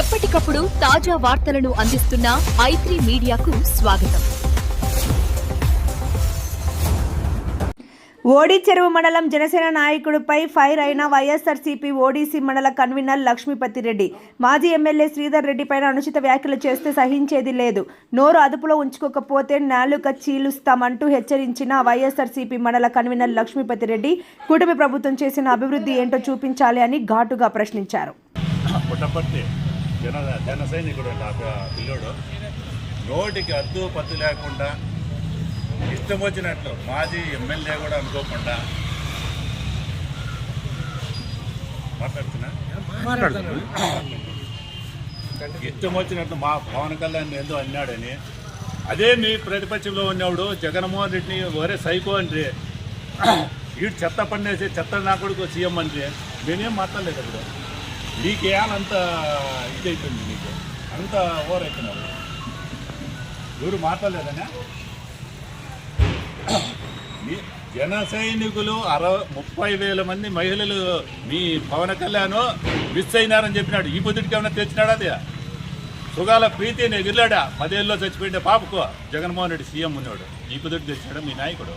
ఎప్పటికప్పుడు తాజా వార్తలను అందిస్తున్న ఐ మీడియాకు స్వాగతం. ఓడి చెరువు మండలం జనసేన నాయకుడిపై ఫైర్ అయిన వైఎస్ఆర్సీపీ ఓడీసీ మండల కన్వీనర్ లక్ష్మీపతి రెడ్డి. మాజీ ఎమ్మెల్యే శ్రీధర్ రెడ్డి పైన అనుచిత వ్యాఖ్యలు చేస్తే సహించేది లేదు. నోరు అదుపులో ఉంచుకోకపోతే నాలుక చీలుస్తామంటూ హెచ్చరించిన వైఎస్ఆర్సీపీ మండల కన్వీనర్ లక్ష్మీపతి రెడ్డి కూటమి ప్రభుత్వం చేసిన అభివృద్ధి ఏంటో చూపించాలి అని ఘాటుగా ప్రశ్నించారు. పుట్టపర్తి జన జన సైనికుడు ఆ పిల్లోడు. నోటికి అద్దు పద్దు లేకుండా ఇష్టం వచ్చినట్లు మాజీ ఎమ్మెల్యే కూడా అనుకోకుండా మాట్లాడుతున్నా. ఇష్టం వచ్చినట్లు మా పవన్ కళ్యాణ్ ఎందుకు అన్నాడని. అదే మీ ప్రతిపక్షంలో ఉన్నవాడు జగన్మోహన్ రెడ్డిని ఒరే సైకో అంటే వీడు చెత్త పండేసి చెత్త నా కొడుకు సీఎం అంటే నేనేం మాట్లాడలేదు అప్పుడు. నీకేమంత ఇది అవుతుంది నీకు? అంత ఓవర్ అవుతున్నావు ఎవరు మాట్లాడలేదనే మీ- జన సైనికులు అరవై ముప్పై వేల మంది మహిళలు మీ పవన్ కళ్యాణ్ మిస్ అయినారని చెప్పినాడు. ఈ పొద్దుటికి ఏమైనా తెచ్చినాడా అది సుగాల ప్రీతి నేను ఎగిరిలాడా పదేళ్ళలో చచ్చిపోయిన పాపకు జగన్మోహన్ రెడ్డి సీఎం ఉన్నాడు ఈ పొద్దుటి తెచ్చినాడు మీ నాయకుడు.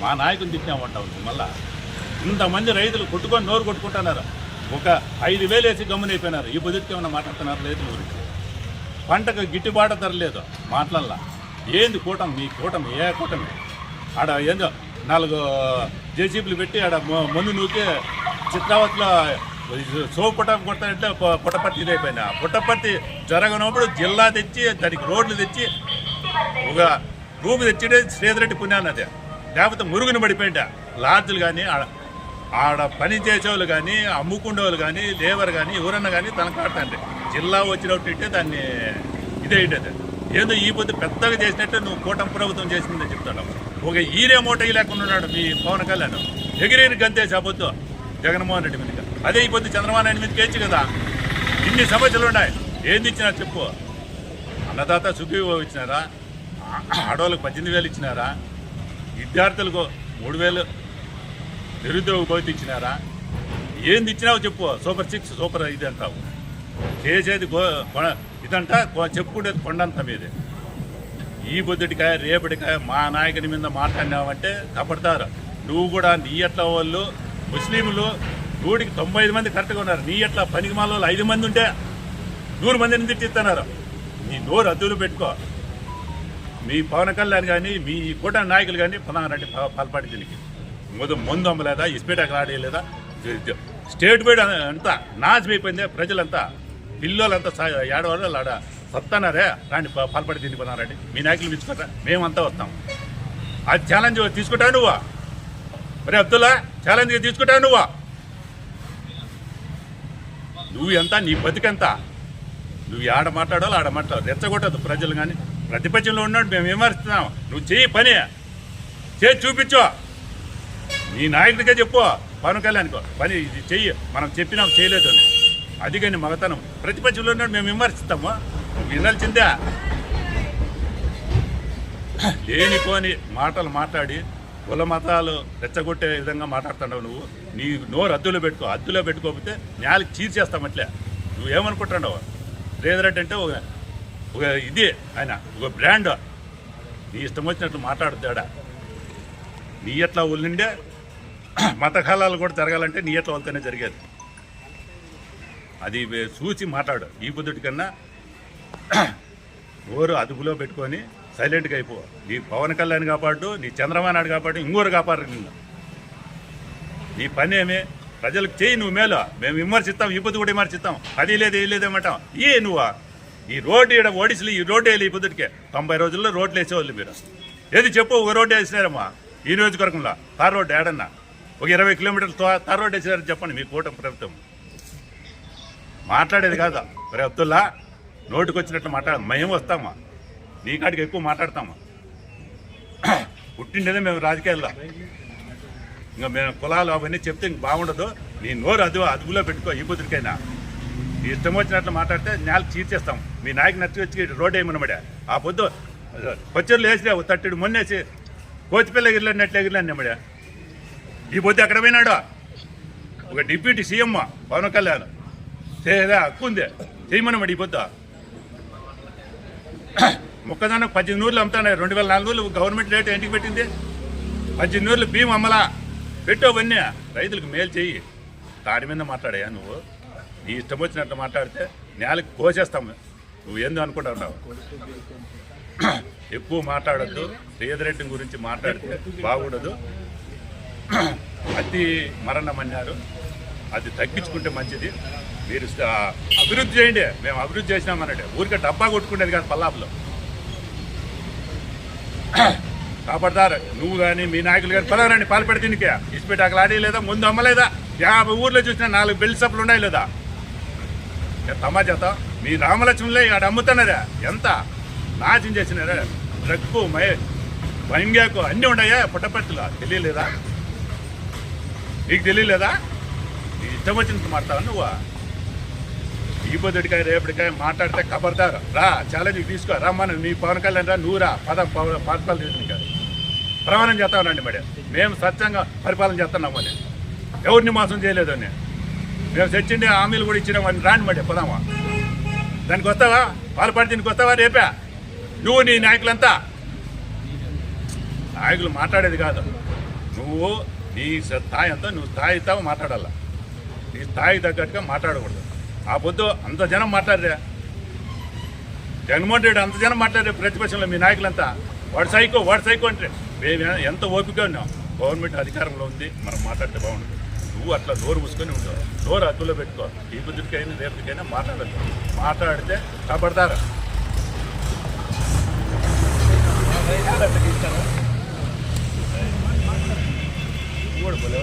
మా నాయకుని తిట్టినామంటావు మళ్ళా. ఇంతమంది రైతులు కొట్టుకొని నోరు కొట్టుకుంటున్నారు. ఒక ఐదు వేలు వేసి గమ్మునైపోయినారు ఈ పొద్దుటికి ఏమైనా మాట్లాడుతున్నారు? లేదు గురించి పంటకు గిట్టుబాటు ధర లేదు. మాటలల్లా ఏంది కూటమి? మీ కూటమి? ఏ కూటమి? ఆడ ఏందో నాలుగు జేసీబీలు పెట్టి ఆడ మందు నూకి చిత్రావతిలో సోపుట కొట్టాలంటే పొ- పుట్టపర్తి ఇదైపోయినా పుట్టపర్తి జరగనప్పుడు జిల్లా తెచ్చి దానికి రోడ్లు తెచ్చి ఒక రూమ్ తెచ్చిడే శ్రీధరెడ్డి పుణ్యాన్నది. లేకపోతే మురుగుని పడిపోయింట లాడ్జులు కానీ ఆడ పని చేసేవాళ్ళు కానీ అమ్ముకునే వాళ్ళు కానీ లేబర్ కానీ ఎవరన్నా కానీ తన ఆడతాండి జిల్లా వచ్చినట్టు దాన్ని ఇదే ఇట్టేది ఏదో ఈ పొద్దు పెద్దగా చేసినట్టు నువ్వు కూటమి ప్రభుత్వం చేసిందని చెప్తాడు ఒక ఈరే మూట లేకుండా ఉన్నాడు మీ పవన్ కళ్యాణ్. ఎగిరేని గంతే ఆ పొద్దు జగన్మోహన్ రెడ్డి మీదకి. అదే ఈ పొద్దు చంద్రబాబు నాయుడు మీదకి వేయచ్చు కదా. ఇన్ని సమస్యలు ఉన్నాయి. ఏంది ఇచ్చినా చెప్పు. అన్నదాత సుఖీభావం ఇచ్చినారా? ఆడవాళ్ళకి పద్దెనిమిది వేలు ఇచ్చినారా? విద్యార్థులకు మూడు వేలు నిరుద్యోగ భవిత ఇచ్చినారా? ఏంది ఇచ్చినావు చెప్పు. సూపర్ సిక్స్ సూపర్ ఇది అంటావు. చేసేది గో ఇదంట కొ- చెప్పుకునేది కొండంత మీదే. ఈ బుద్ధుడికాయ రేపటికాయ మా నాయకుని మీద మాట్లాడినావంటే కపడతారు. నువ్వు కూడా నీ ఎట్లా వాళ్ళు ముస్లింలు నూటికి తొంభై ఐదు మంది కరెక్ట్గా ఉన్నారు. నీ ఎట్లా పనికి మాల వాళ్ళు ఐదు మంది ఉంటే నూరు మందిని తిట్టిస్తున్నారు. నీ నోరు అద్దులు పెట్టుకో. మీ పవన్ కళ్యాణ్ కానీ మీ కూటమి నాయకులు కానీ పలానారెడ్డి పాల్పాటి దీనికి ముందు ముందు అమ్మలేదా ఇస్పేటాకు ఆడలేదా స్టేట్ బైడ్ అంతా నాశమైపోయింది ప్రజలంతా పిల్లలంతా ఏడవాళ్ళు ఆడ సత్తానారే రాండి పాల్పడి తిండిపోతున్నారండి మీ నాయకులు పిలుచుకోరా మేమంతా వస్తాం. ఆ ఛాలెంజ్ తీసుకుంటావు నువ్వా? మరి అబ్దుల్లా ఛాలెంజ్ తీసుకుంటావు నువ్వా? నువ్వు ఎంత నీ బతికెంత? నువ్వు ఆడ మాట్లాడాలి ఆడ మాట్లాడు. రెచ్చగొట్టదు ప్రజలు కానీ ప్రతిపక్షంలో ఉన్నాడు మేము విమర్శిస్తున్నాం. నువ్వు చేయి పని. చేసి చూపించు. నీ నాయకుడికే చెప్పు. పవన్ కళ్యాణ్కో. పని ఇది చెయ్యి. మనం చెప్పినాం చేయలేదు అని. అది కానీ మగతనం. ప్రతిపక్షంలో ఉన్నాడు మేము విమర్శిస్తాము? నువ్వు వినాల్సిందే. లేనిపోని మాటలు మాట్లాడి కుల మతాలు రెచ్చగొట్టే విధంగా మాట్లాడుతున్నావు నువ్వు. నీ నోరు అద్దులో పెట్టుకో. అద్దులో పెట్టుకోకపోతే నేలకి చీల్చేస్తామట్లే నువ్వేమనుకుంటున్నావు రేదరెడ్డి అంటే ఒక ఒక ఇది ఆయన ఒక బ్రాండ్. నీ ఇష్టం వచ్చినట్లు మాట్లాడుతాడా? నీ ఎట్లా ఉండే మత కాలాలు కూడా జరగాలంటే నియట్ల వాళ్ళతోనే జరిగేది. అది చూసి మాట్లాడు. ఈ పొద్దుటి కన్నా ఓరు అదుపులో పెట్టుకొని సైలెంట్గా అయిపో. నీ పవన్ కళ్యాణ్ కాపాడు నీ చంద్రబాబు నాయుడు కాపాడు ఇంకోరు కాపాడు నిన్ను. నీ పని ఏమి? ప్రజలకు చేయి నువ్వు మేలు. మేము విమర్శిస్తాం ఈ పొద్దు కూడా విమర్శిస్తాం. అది లేదు ఇది లేదేమంటాం ఏ నువ్వా? ఈ రోడ్డు ఇక్కడ ఓడిసిలు ఈ రోడ్డు వేయాలి ఈ పొద్దుటికే తొంభై రోజుల్లో రోడ్లు వేసేవాళ్ళు మీరు. ఏది చెప్పు ఒక రోడ్డు వేసినారమ్మా. ఈ నియోజకవర్గంలో తార్ రోడ్డు ఏడన్నా? ఒక ఇరవై కిలోమీటర్లు తా- తార్ రోడ్ వేసినారని చెప్పండి మీ కూటమి ప్రభుత్వం. మాట్లాడేది కాదా? మరి అబ్దుల్లా నోటికి వచ్చినట్లు మాట్లాడ మేము వస్తామా? నీ కాడికి ఎక్కువ మాట్లాడతామా? పుట్టిండేదే మేము రాజకీయాల్లో. ఇంకా మేము కులాలు అవన్నీ చెప్తే ఇంక బాగుండదు. నీ నోరు అదు అదుపులో పెట్టుకో ఈ బుద్ధుడికైనా నీ ఇష్టం వచ్చినట్లు మాట్లాడితే నేల చీర్చేస్తాం. మీ నాయకు నచ్చి వచ్చి రోడ్ వేయమనబడే. ఆ పొద్దు కొచ్చర్లు వేసిరే తట్టుడు మొన్నేసి కోచిపిల్ల ఎగిరినట్లు ఎగిరినమ్మడే ఈ పొద్దు ఎక్కడ పోయినాడు? ఒక డిప్యూటీ సీఎం పవన్ కళ్యాణ్. చేయదా హక్కు ఉంది. చేయమని మరి పొద్దు. మొక్కజొన్న పద్దెనిమిది నూరులు అమ్ముతాను రెండు వేల నాలుగు నూరులు గవర్నమెంట్ రేటు ఇంటికి పెట్టింది? పద్దెనిమిది నూరులు భీమ్ అమ్మలా పెట్టవన్నీ రైతులకు మేలు చెయ్యి. దాని మీద మాట్లాడాయా నువ్వు. నీ ఇష్టం వచ్చినట్లు మాట్లాడితే నేలకు కోసేస్తాము. నువ్వు ఏందో అనుకుంటా ఉన్నావు. ఎక్కువ మాట్లాడద్దు. శ్రీధరెడ్డి గురించి మాట్లాడితే బాగుండదు. అతి మరణం అన్నారు అది తగ్గించుకుంటే మంచిది. మీరు అభివృద్ధి చేయండి. మేము అభివృద్ధి చేసినామనండి ఊరికే డబ్బా కొట్టుకునేది కాదు పల్లాపులో. కాపాడతారు. నువ్వు కానీ మీ నాయకులు కానీ పదవరండి పాల్పెడ తినికే. ఇసుపెట్టి అక్కడ ఆడి లేదా ముందు అమ్మలేదా? యాభై ఊర్లో చూసినా నాలుగు బెల్ట్ సప్లు ఉన్నాయి లేదా? తమాజాత మీ రామలక్ష్మిలే ఇక్కడ అమ్ముతున్నారా ఎంత? నాశనం చేసినారా. డ్రగ్గు మై భయంగాకు అన్నీ ఉన్నాయా? పుట్టపత్తులు తెలియలేదా? నీకు తెలియలేదా? నీ ఇష్టం వచ్చినంత మాట్లాడు నువ్వు? ఈ రేపటికాయ మాట్లాడితే కబర్దారు. రా ఛాలెంజ్ తీసుకో. రమ్మను నీ పవన్ కళ్యాణ్ రా నువ్వు రా. పద పవ- చేసిన తీసుకుని ప్రమాణం చేస్తామనండి మేడం? మేము సత్యంగా పరిపాలన చేస్తున్నాం అని ఎవరిని మోసం చేయలేదని మేము తెచ్చిండే హామీలు కూడా ఇచ్చినాం. అని రాండి మేడం పదామా? దానికి వస్తావా? పాల్పడి దీనికి వస్తావా రేపే? నువ్వు నీ నాయకులంతా? నాయకులు మాట్లాడేది కాదు. నువ్వు నీ స్థాయి అంతా నువ్వు స్థాయితో మాట్లాడాల. నీ స్థాయి తగ్గట్టుగా మాట్లాడకూడదు. ఆ పొద్దు అంత జనం మాట్లాడరే. జగన్మోహన్ రెడ్డి అంత జనం మాట్లాడే ప్రతిపక్షంలో మీ నాయకులంతా. వాడు సైకో వాడు సైకో అంటే మేము ఎంత ఓపిక ఉన్నాం. గవర్నమెంట్ అధికారంలో ఉంది మనం మాట్లాడితే బాగుంటుంది. నువ్వు అట్లా నోరు మూసుకొని ఉంటావు నోరు అదులో పెట్టుకో. ఈ బుద్ధికైనా రేపటికైనా మాట్లాడదు మాట్లాడితే కబడతారు కూడా భలే